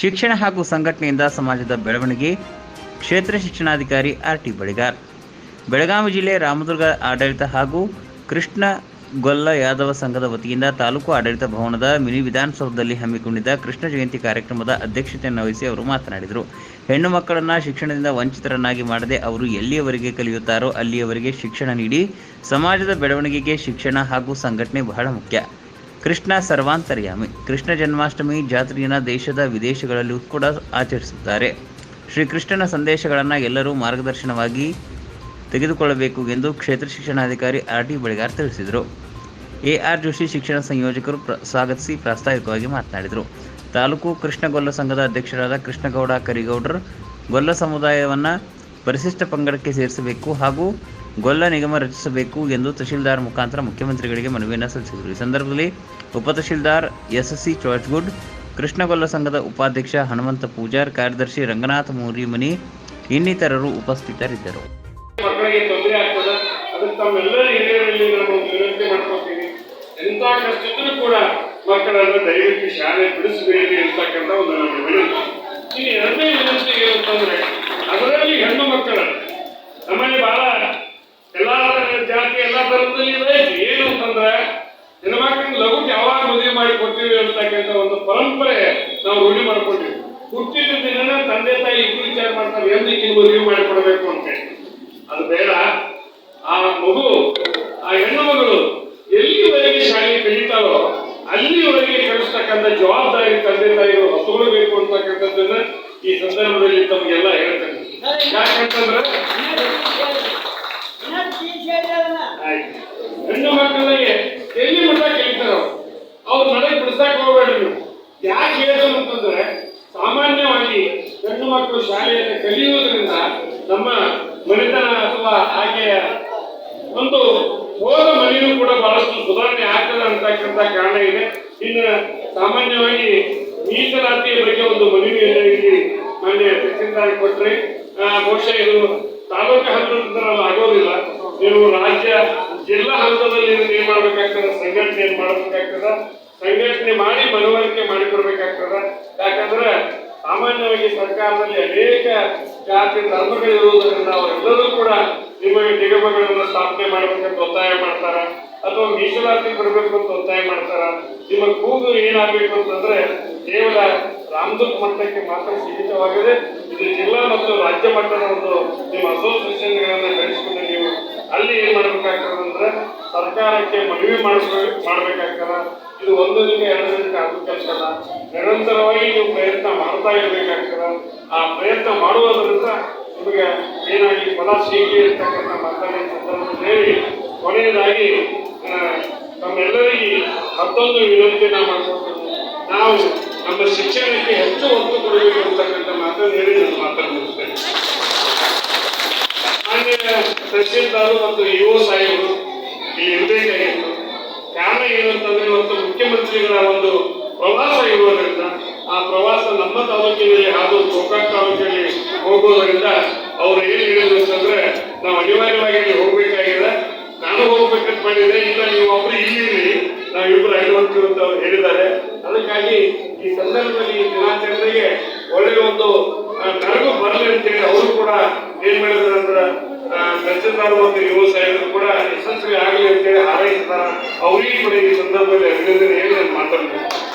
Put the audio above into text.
ಶಿಕ್ಷಣ ಹಾಗೂ ಸಂಘಟನೆಯಿಂದ ಸಮಾಜದ ಬೆಳವಣಿಗೆ, ಕ್ಷೇತ್ರ ಶಿಕ್ಷಣಾಧಿಕಾರಿ ಆರ್ ಟಿ ಬಳಿಗಾರ್. ಬೆಳಗಾವಿ ಜಿಲ್ಲೆ ರಾಮದುರ್ಗ ಆಡಳಿತ ಹಾಗೂ ಕೃಷ್ಣ ಗೊಲ್ಲ ಯಾದವ ಸಂಘದ ವತಿಯಿಂದ ತಾಲೂಕು ಆಡಳಿತ ಭವನದ ಮಿನಿ ವಿಧಾನಸೌಧದಲ್ಲಿ ಹಮ್ಮಿಕೊಂಡಿದ್ದ ಕೃಷ್ಣ ಜಯಂತಿ ಕಾರ್ಯಕ್ರಮದ ಅಧ್ಯಕ್ಷತೆಯನ್ನು ವಹಿಸಿ ಅವರು ಮಾತನಾಡಿದರು. ಹೆಣ್ಣು ಮಕ್ಕಳನ್ನು ಶಿಕ್ಷಣದಿಂದ ವಂಚಿತರನ್ನಾಗಿ ಮಾಡದೆ ಅವರು ಎಲ್ಲಿಯವರೆಗೆ ಕಲಿಯುತ್ತಾರೋ ಅಲ್ಲಿಯವರೆಗೆ ಶಿಕ್ಷಣ ನೀಡಿ, ಸಮಾಜದ ಬೆಳವಣಿಗೆಗೆ ಶಿಕ್ಷಣ ಹಾಗೂ ಸಂಘಟನೆ ಬಹಳ ಮುಖ್ಯ. ಕೃಷ್ಣ ಸರ್ವಾಂತರ್ಯಾಮಿ. ಕೃಷ್ಣ ಜನ್ಮಾಷ್ಟಮಿ ಜಾತ್ರೆಯನ್ನು ದೇಶದ ವಿದೇಶಗಳಲ್ಲೂ ಕೂಡ ಆಚರಿಸುತ್ತಾರೆ. ಶ್ರೀಕೃಷ್ಣನ ಸಂದೇಶಗಳನ್ನು ಎಲ್ಲರೂ ಮಾರ್ಗದರ್ಶನವಾಗಿ ತೆಗೆದುಕೊಳ್ಳಬೇಕು ಎಂದು ಕ್ಷೇತ್ರ ಶಿಕ್ಷಣಾಧಿಕಾರಿ ಆರ್ ಟಿ ಬಳಿಗಾರ್ ತಿಳಿಸಿದರು. ಎ ಆರ್ ಜೋಶಿ ಶಿಕ್ಷಣ ಸಂಯೋಜಕರು ಪ್ರ, ಸ್ವಾಗತಿಸಿ ಪ್ರಾಸ್ತಾವಿಕವಾಗಿ ಮಾತನಾಡಿದರು. ತಾಲೂಕು ಕೃಷ್ಣಗೊಲ್ಲ ಸಂಘದ ಅಧ್ಯಕ್ಷರಾದ ಕೃಷ್ಣಗೌಡ ಕರಿಗೌಡರ್ ಗೊಲ್ಲ ಸಮುದಾಯವನ್ನು ಪರಿಶಿಷ್ಟ ಪಂಗಡಕ್ಕೆ ಸೇರಿಸಬೇಕು ಹಾಗೂ ಗೊಲ್ಲ ನಿಗಮ ರಚಿಸಬೇಕು ಎಂದು ತಹಶೀಲ್ದಾರ್ ಮುಖಾಂತರ ಮುಖ್ಯಮಂತ್ರಿಗಳಿಗೆ ಮನವಿಯನ್ನು ಸಲ್ಲಿಸಿದರು. ಈ ಸಂದರ್ಭದಲ್ಲಿ ಉಪತಹಶೀಲ್ದಾರ್ ಎಸ್ ಸಿ ಚೋಚ್ಗುಡ್ ಕೃಷ್ಣಗೊಲ್ಲ ಸಂಘದ ಉಪಾಧ್ಯಕ್ಷ ಹನುಮಂತ ಪೂಜಾರ್, ಕಾರ್ಯದರ್ಶಿ ರಂಗನಾಥ ಮೂರಿಮನಿ ಇನ್ನಿತರರು ಉಪಸ್ಥಿತರಿದ್ದರು. ಮಕ್ಕಳಿಗೆ ತೊಂದರೆ ಅದಕ್ಕೆ ನಾವು ಕೂಡ ಮಕ್ಕಳನ್ನು ದಯವಿಟ್ಟು ಶಾಲೆ ಬಿಡಿಸಬೇಕು ಅಂತಕ್ಕಂಥ ಒಂದು ನಮ್ಮ ವಿನಂತಿ ಇಲ್ಲಿ ಎರಡನೇ ವಿನಂತಿ ಏನಂತಂದ್ರೆ ಅದರಲ್ಲಿ ಹೆಣ್ಣು ಮಕ್ಕಳ ನಮ್ಮಲ್ಲಿ ಬಹಳ ಎಲ್ಲಾ ಜಾತಿ ಐತಿ ಏನು ಅಂತಂದ್ರೆ, ಹೆಣ್ಮಕ್ಳಿಗೆ ಲಘು ಯಾವಾಗ ಮದುವೆ ಮಾಡಿ ಕೊಡ್ತೀವಿ ಅಂತಕ್ಕಂಥ ಒಂದು ಪರಂಪರೆ ನಾವು ರೂಢಿ ಮಾಡ್ಕೊಂಡಿವಿ ಹುಟ್ಟಿದ ದಿನನ ತಂದೆ ತಾಯಿ ಇಬ್ರು ವಿಚಾರ ಮಾಡ್ತಾರೆ ಎಂದು ಈಗಿನ ಮದುವೆ ಮಾಡಿಕೊಡ್ಬೇಕು ಅಂತ ಹೇಳಿ. ಅದು ಬೇಡ. ಆ ಮಗು, ಆ ಹೆಣ್ಣು ಮಗಳು ಎಲ್ಲಿವರೆಗೆ ಶಾಲೆ ಕಲಿತಾರೋ, ಅಲ್ಲಿವರೆಗೆ ಕಳಿಸ್ತಕ್ಕಂಥ ಜವಾಬ್ದಾರಿ ತಂದೆ ತಾಯಿಗಳು ಹೊತ್ತುಕೊಳ್ಬೇಕು ಅಂತಕ್ಕಂಥದ್ದನ್ನ ಈ ಸಂದರ್ಭದಲ್ಲಿ ತಮಗೆಲ್ಲ ಹೇಳ್ತೇನೆ ಯಾಕಂತಂದ್ರೆ ಆಯ್ತು. ಹೆಣ್ಣು ಮಕ್ಕಳಿಗೆ ಎಲ್ಲಿ ಮಟ್ಟ ಕಲಿತಾರೋ ಅವ್ರು ನಡೆಗೆ ಬಿಡಿಸಕ್ ಹೋಗ್ಬೇಡ್ರಿ ನೀವು ಯಾಕೆ ಅಂತಂದ್ರೆ ಸಾಮಾನ್ಯವಾಗಿ ಹೆಣ್ಣು ಮಕ್ಕಳು ಶಾಲೆಯನ್ನು ಕಲಿಯುವುದರಿಂದ ನಮ್ಮ ಮನೆತನ ಅಥವಾ ಆಕೆಯ ಒಂದು ಹೋದ ಮನೆಯೂ ಕೂಡ ಬಹಳಷ್ಟು ಸುಧಾರಣೆ ಆಗ್ತದೆ ಅಂತಕ್ಕಂಥ ಕಾರಣ ಇದೆ. ಇನ್ನು ಸಾಮಾನ್ಯವಾಗಿ ಮೀಸಲಾತಿಯ ಬಗ್ಗೆ ಒಂದು ಮನವಿಯನ್ನು ಇಲ್ಲಿ ಮಾನ್ಯ ತಹಸೀಲ್ದಾರ್ ಕೊಟ್ರಿ ಬಹುಶಃ ಇದು ತಾಲೂಕು ಹಂತದಿಂದ ನಾವು ಆಗೋದಿಲ್ಲ. ನೀವು ರಾಜ್ಯ ಜಿಲ್ಲಾ ಹಂತದಲ್ಲಿ ಏನ್ ಮಾಡ್ಬೇಕಾಗ್ತದೆ ಸಂಘಟನೆ ಏನ್ ಮಾಡ್ಬೇಕಾಗ್ತದ. ಸಂಘಟನೆ ಮಾಡಿ ಮನವರಿಕೆ ಮಾಡಿಕೊಡ್ಬೇಕಾಗ್ತದ. ಸಾಮಾನ್ಯವಾಗಿ ಸರ್ಕಾರದಲ್ಲಿ ಅನೇಕ ಜಾತಿ ಧರ್ಮಗಳಿರುವುದರಿಂದ ಅವರೆಲ್ಲರೂ ಕೂಡ ನಿಮಗೆ ನಿಗಮಗಳನ್ನು ಸ್ಥಾಪನೆ ಮಾಡಬೇಕಂತ ಒತ್ತಾಯ ಮಾಡ್ತಾರ? ಅಥವಾ ಮೀಸಲಾತಿ ಬರಬೇಕು ಅಂತ ಒತ್ತಾಯ ಮಾಡ್ತಾರ? ನಿಮ್ಮ ಕೂಗು ಏನಾಗಬೇಕು ಅಂತಂದ್ರೆ ಕೇವಲ ರಾಮದುರ್ಗ ಮಟ್ಟಕ್ಕೆ ಮಾತ್ರ ಸೀಮಿತವಾಗಿದೆ. ಇದು ಜಿಲ್ಲಾ ಮತ್ತು ರಾಜ್ಯ ಮಟ್ಟದ ಒಂದು ನಿಮ್ಮ ಅಸೋಸಿಯೇಷನ್ಗಳನ್ನ ನಡೆಸಿಕೊಂಡು ನೀವು ಅಲ್ಲಿ ಏನ್ ಮಾಡ್ಬೇಕಾಗ್ತದೆ ಅಂದ್ರೆ ಸರ್ಕಾರಕ್ಕೆ ಮನವಿ ಮಾಡಿಸ್ಬೇಕು ಮಾಡ್ಬೇಕಾಗ್ತದ? ಇದು ಒಂದು ದಿನ ಎರಡು ದಿನಕ್ಕೆ ಆಗೋ ನಿರಂತರವಾಗಿ ನೀವು ಪ್ರಯತ್ನ ಮಾಡ್ತಾ ಇರಬೇಕಾಗ್ತದೆ. ಆ ಪ್ರಯತ್ನ ಮಾಡುವುದರಿಂದ ನಿಮಗೆ ಏನಾಗಿ ಫಲ ಸಿಗಿ ಇರ್ತಕ್ಕಂಥ ಸಂದರ್ಭದಲ್ಲಿ ಹೇಳಿ, ಕೊನೆಯದಾಗಿ ನಮ್ಮೆಲ್ಲರಿಗೆ ಮತ್ತೊಂದು ವಿನಂತಿನ ಮಾಡ್ಕೊಳ್ತೀವಿ ನಾವು ನಮ್ಮ ಶಿಕ್ಷಣಕ್ಕೆ ಹೆಚ್ಚು ಒತ್ತು ಕೊಡಬೇಕು ಅಂತಕ್ಕಂಥ ಮಾತನ್ನು ಹೇಳಿ ನಾನು ಮಾತನಾಡುತ್ತೇನೆ ಹಾಗೆ ತಹಸೀಲ್ದಾರು ಮತ್ತು ಯುವ ಸಾಹೇಬರು, ಇಲ್ಲಿ ಇರಬೇಕಾಗಿತ್ತು. ಕಾರಣ ಏನು ಅಂತಂದ್ರೆ ಇವತ್ತು ಮುಖ್ಯಮಂತ್ರಿಗಳ ಒಂದು ಪ್ರವಾಸ ಇರುವುದರಿಂದ, ಆ ಪ್ರವಾಸ ನಮ್ಮ ತಾಲೂಕಿನಲ್ಲಿ ಹಾಗೂ ಗೋಕಾಕ್ ತಾಲೂಕಿನಲ್ಲಿ ಹೋಗೋದರಿಂದ ಅವ್ರು ಏನ್ ಹೇಳಿದ್ರು ಅಂತಂದ್ರೆ, ನಾವು ಅನಿವಾರ್ಯವಾಗಿ ಅಲ್ಲಿ ಹೋಗ್ಬೇಕಾಗಿದೆ. ನಾನು ಹೋಗ್ಬೇಕಂತ ಮಾಡಿದ್ರೆ ಇಲ್ಲ ನೀವು ಒಬ್ರು ಇಲ್ಲಿ ನಾವು ಇಬ್ಬರು ಅಳಿವಂತರು ಅಂತ ಅವ್ರು ಹೇಳಿದ್ದಾರೆ. ಅದಕ್ಕಾಗಿ ಈ ಸಂದರ್ಭದಲ್ಲಿ ಈ ದಿನಾಚರಣೆಗೆ ಒಳ್ಳೆಯ ಒಂದು ನನಗೂ ಬರಲಿ ಅಂತೇಳಿ ಅವರು ಕೂಡ ಏನ್ ಮಾಡಿದ್ರು ಅಂದ್ರೆ ಆ, ತಹಸೀಲ್ದಾರ್ ಮತ್ತು ಯುವ ಸಾಹೇಬರು ಕೂಡ ಯಶಸ್ವಿ ಆಗಲಿ ಅಂತೇಳಿ ಹಾರೈಸ್ತಾರ ಅವರಿಗೆ ಕೂಡ ಈ ಸಂದರ್ಭದಲ್ಲಿ ಅಭಿನಂದನೆ ಹೇಳಿ ನಾನು ಮಾತಾಡ್ತೀನಿ.